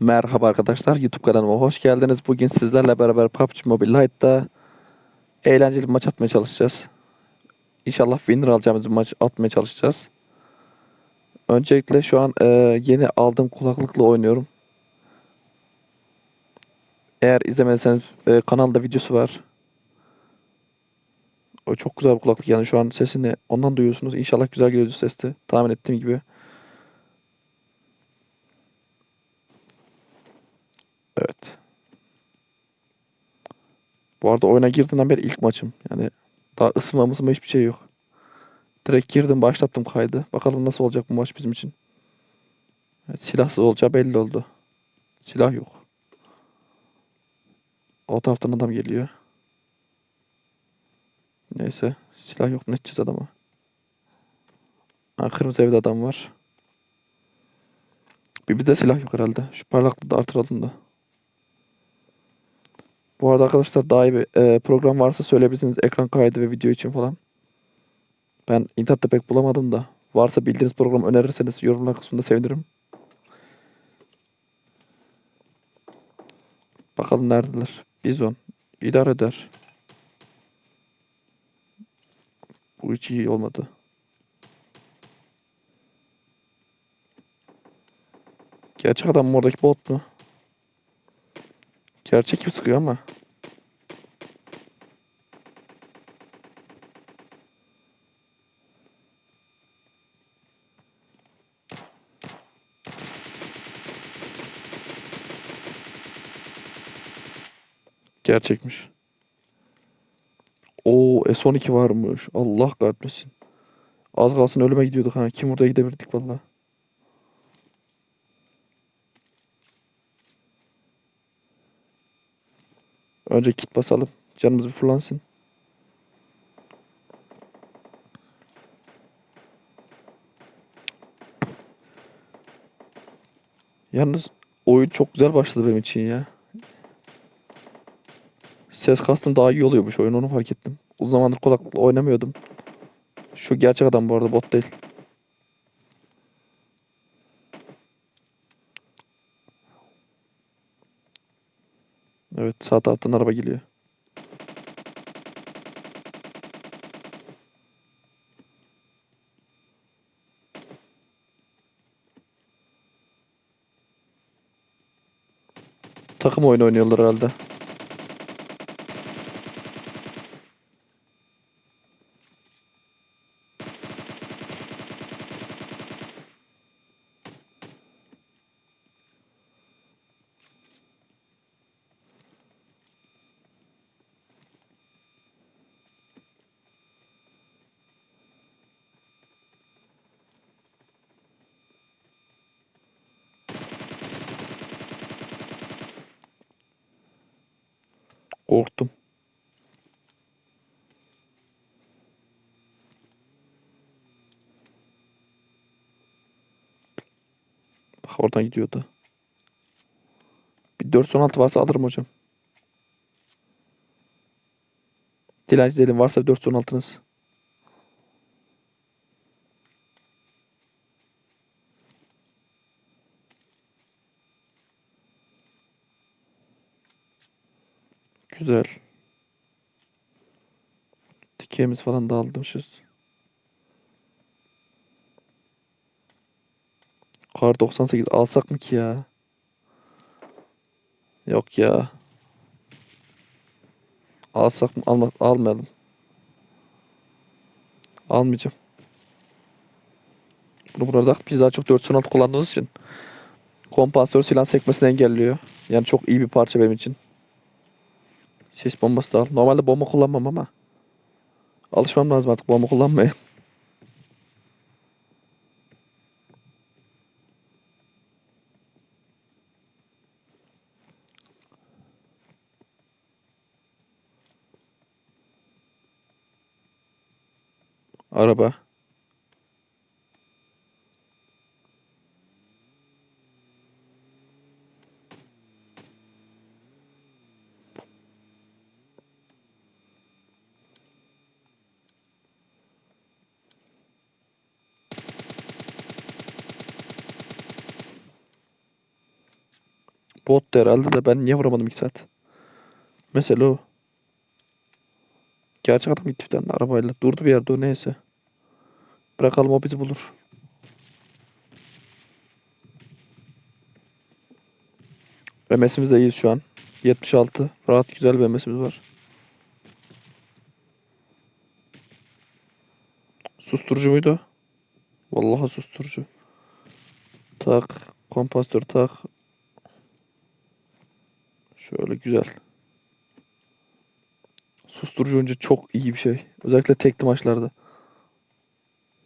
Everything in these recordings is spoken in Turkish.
Merhaba arkadaşlar, YouTube kanalıma hoş geldiniz. Bugün sizlerle beraber PUBG Mobile Lite'da eğlenceli bir maç atmaya çalışacağız. İnşallah winner alacağımız bir maç atmaya çalışacağız. Öncelikle şu an e, yeni aldığım kulaklıkla oynuyorum. Eğer izlemediyseniz e, kanalda videosu var. O çok güzel bir kulaklık yani şu an sesini ondan duyuyorsunuz. İnşallah güzel geliyordu sesi. Tahmin ettiğim gibi. Evet. Bu arada oyuna girdiğimden beri ilk maçım. Yani daha ısınma mısınma hiçbir şey yok. Direkt girdim başlattım kaydı. Bakalım nasıl olacak bu maç bizim için. Evet, silahsız olacağı belli oldu. Silah yok. O taraftan adam geliyor. Neyse. Silah yok. Ne edeceğiz adama? Ha, kırmızı evde adam var. Bir, bir silah yok herhalde. Şu parlaklığı da artıralım da. Bu arada arkadaşlar daha iyi bir e, program varsa söyleyebilirsiniz. Ekran kaydı ve video için falan. Ben internette pek bulamadım da. Varsa bildiğiniz program önerirseniz yorumlar kısmında sevinirim. Bakalım neredeler. Bizon. İdare eder. Bu hiç iyi olmadı. Gerçek adam mı oradaki bot mu? Gerçek gibi sıkıyor ama. Gerçekmiş. Oo S12 varmış. Allah kahretmesin. Az kalsın ölüme gidiyorduk ha. Kim oraya gidebilirdik valla. Önce kit basalım. Canımız bir fırlansın. Yalnız oyun çok güzel başladı benim için ya. Ses kastım daha iyi oluyormuş oyun onu fark ettim. Uzun zamandır kulaklıkla oynamıyordum. Şu gerçek adam bu arada bot değil. Evet sağ taraftan araba geliyor. Takım oyunu oynuyorlar herhalde. Korktum. Bak oradan gidiyordu. Bir 416 varsa alırım hocam. Dilenci değilim varsa bir 416'nız. Güzel. Dikeyimiz falan da almışız. Kar 98 alsak mı ki ya? Yok ya. Alsak mı? Alma, almayalım. Almayacağım. Bunu burada biz daha çok 416 kullandığımız için kompansatör silah sekmesini engelliyor. Yani çok iyi bir parça benim için. Ses bombası da al. Normalde bomba kullanmam ama. Alışmam lazım artık bomba kullanmaya. Araba. Bot herhalde de ben niye vuramadım 2 saat? Mesela o. Gerçek adam gitti bir tane arabayla. Durdu bir yerde o neyse. Bırakalım o bizi bulur. BMS'imiz de iyiyiz şu an. 76. Rahat güzel bir BMS'imiz var. Susturucu muydu? Vallahi susturucu. Tak. Kompastör tak. Şöyle güzel. Susturucu önce çok iyi bir şey. Özellikle tekli maçlarda.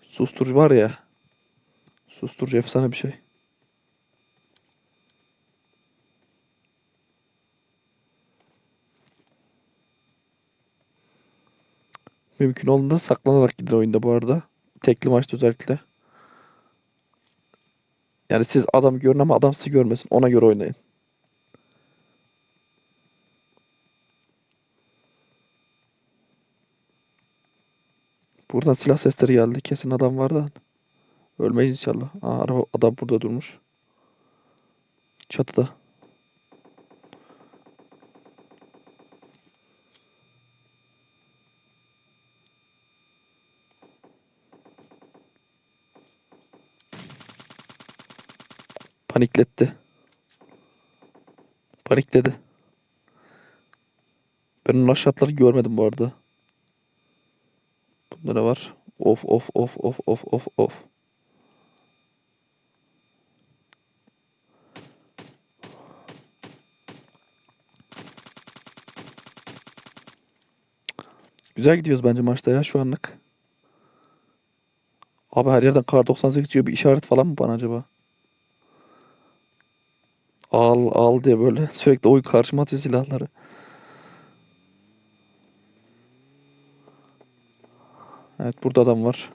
Susturucu var ya. Susturucu efsane bir şey. Mümkün olduğunda saklanarak gidin oyunda bu arada. Tekli maçta özellikle. Yani siz adam görün ama adam sizi görmesin. Ona göre oynayın. Buradan silah sesleri geldi. Kesin adam var da. Ölmeyiz inşallah. Aa, araba, adam burada durmuş. Çatıda. Panikletti. Panikledi. Ben onun aşağıtları görmedim bu arada. Ne var? Of of of of of of of. Güzel gidiyoruz bence maçta ya şu anlık. Abi her yerden kar 98 diyor bir işaret falan mı bana acaba? Al al diye böyle sürekli oy karşıma atıyor silahları. Evet burada adam var.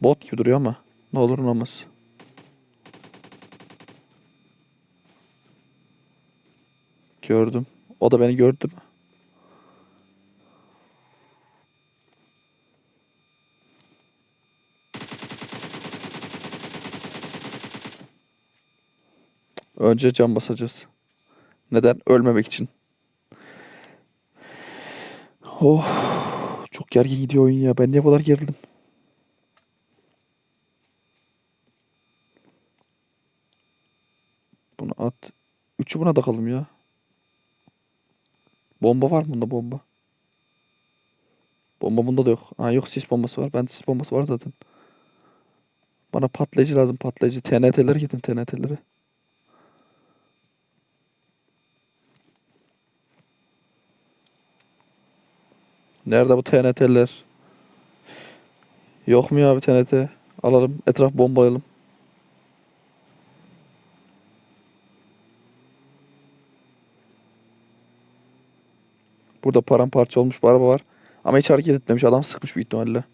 Bot gibi duruyor ama ne olur ne olmaz. Gördüm. O da beni gördü mü? Önce cam basacağız. Neden? Ölmemek için. Oh. Çok gergin gidiyor oyun ya. Ben niye bu kadar gerildim? Bunu at. Üçü buna takalım ya. Bomba var mı bunda bomba? Bomba bunda da yok. Ha yok sis bombası var. Bende sis bombası var zaten. Bana patlayıcı lazım patlayıcı. TNT'leri gidin TNT'leri. Nerede bu TNT'ler? Yok mu ya abi TNT? Alalım. Etraf bombalayalım. Burada paramparça olmuş bir araba var. Ama hiç hareket etmemiş. Adam sıkmış büyük ihtimalle.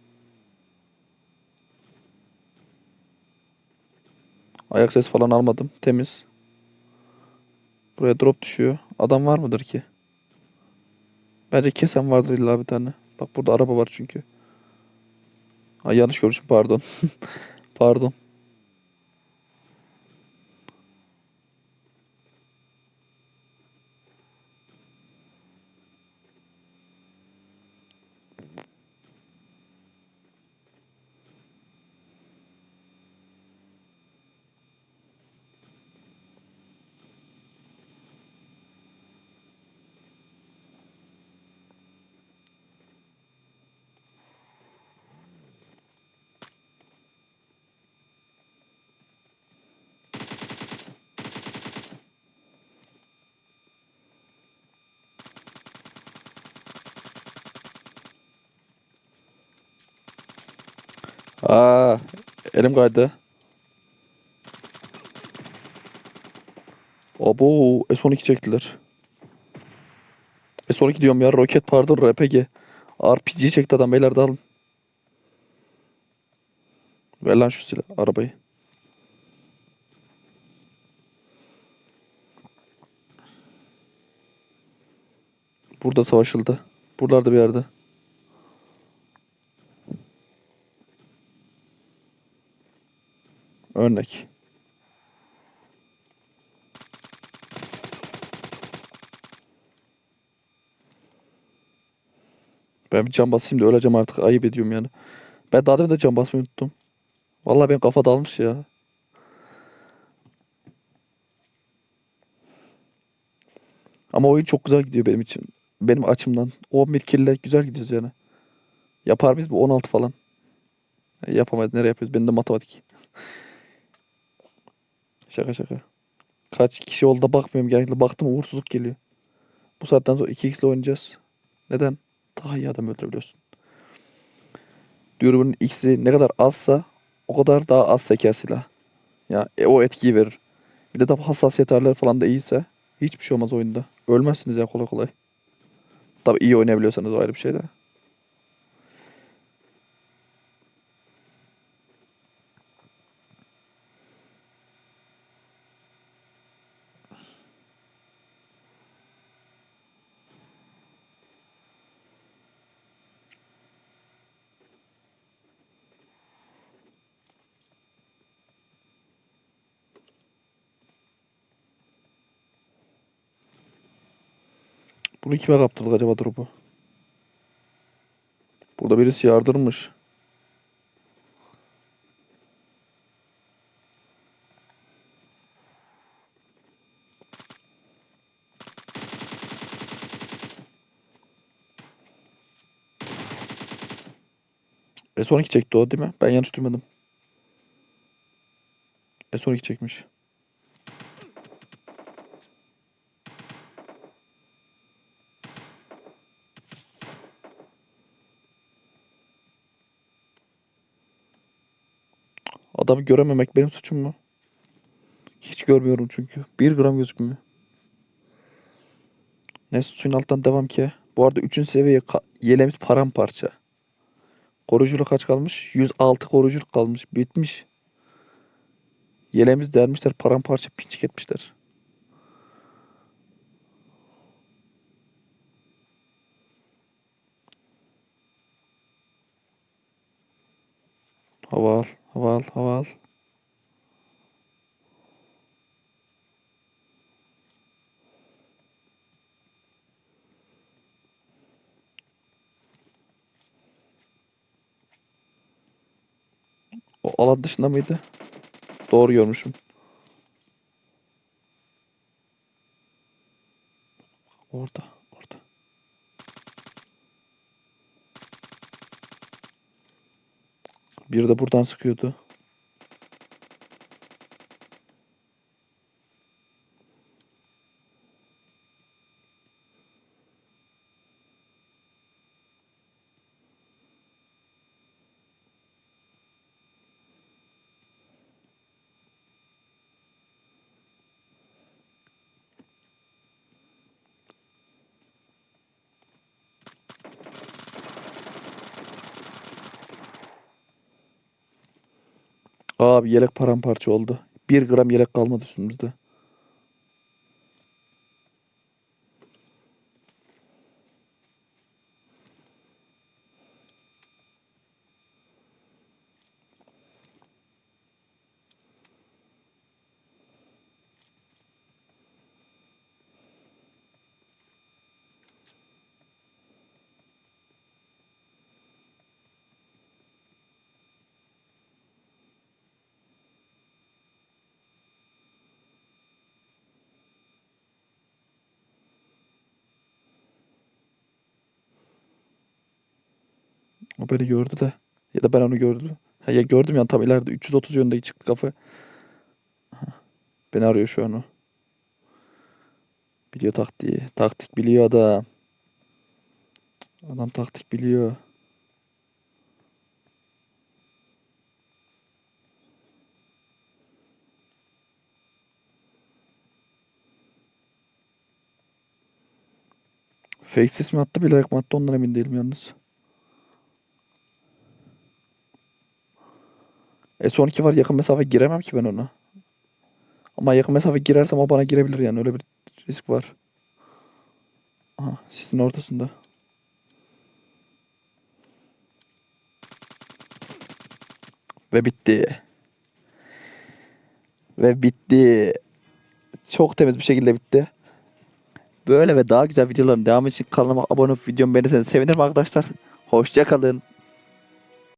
Ayak sesi falan almadım. Temiz. Buraya drop düşüyor. Adam var mıdır ki? Bence kesen vardır illa bir tane. Bak burada araba var çünkü. Ay yanlış görmüşüm pardon. pardon. Aa, elim kaydı. Abo S12 çektiler. S12 diyorum ya roket pardon RPG. RPG çekti adam beyler de alın. Ver lan şu silah arabayı. Burada savaşıldı. Buralarda bir yerde. Örnek. Ben bir cam basayım da öleceğim artık. Ayıp ediyorum yani. Ben daha demin de cam basmayı unuttum. Vallahi benim kafa dalmış ya. Ama oyun çok güzel gidiyor benim için. Benim açımdan. 11 kille güzel gidiyoruz yani. Yapar biz bu 16 falan. Yapamayız. Nereye yapıyoruz? Benim de matematik. Şaka şaka. Kaç kişi oldu da bakmıyorum genellikle. Baktım uğursuzluk geliyor. Bu saatten sonra 2x ile oynayacağız. Neden? Daha iyi adam öldürebiliyorsun. Dürbünün x'i ne kadar azsa o kadar daha az seker silah. Ya e, o etkiyi verir. Bir de tabi hassasiyet ayarları falan da iyiyse hiçbir şey olmaz oyunda. Ölmezsiniz ya kolay kolay. Tabi iyi oynayabiliyorsanız o ayrı bir şey de. Bunu kime kaptırdık acaba drop'u? Burada birisi yardırmış. S12 çekti o değil mi? Ben yanlış duymadım. S12 çekmiş. Adamı görememek benim suçum mu? Hiç görmüyorum çünkü. Bir gram gözükmüyor. Neyse suyun alttan devam ki. Bu arada 3. seviye yelemiz paramparça. Koruyuculuk kaç kalmış? 106 koruyuculuk kalmış. Bitmiş. Yelemiz dermişler paramparça pinçik etmişler. Hava al, hava al, hava al. O alan dışında mıydı? Doğru görmüşüm. Orada, orada. Bir de buradan sıkıyordu. Abi yelek paramparça oldu. Bir gram yelek kalmadı üstümüzde. O beni gördü de. Ya da ben onu gördüm. Ha, ya gördüm yani tam ileride 330 yönünde çıktı kafa. Beni arıyor şu an o. Biliyor taktiği. Taktik biliyor adam. Adam taktik biliyor. Fake sis mi attı bilerek mi attı ondan emin değilim yalnız. S12 var yakın mesafe giremem ki ben ona. Ama yakın mesafe girersem o bana girebilir yani öyle bir risk var. Aha sisin ortasında. Ve bitti. Ve bitti. Çok temiz bir şekilde bitti. Böyle ve daha güzel videoların devamı için kanalıma abone olup videomu beğenirseniz sevinirim arkadaşlar. Hoşçakalın.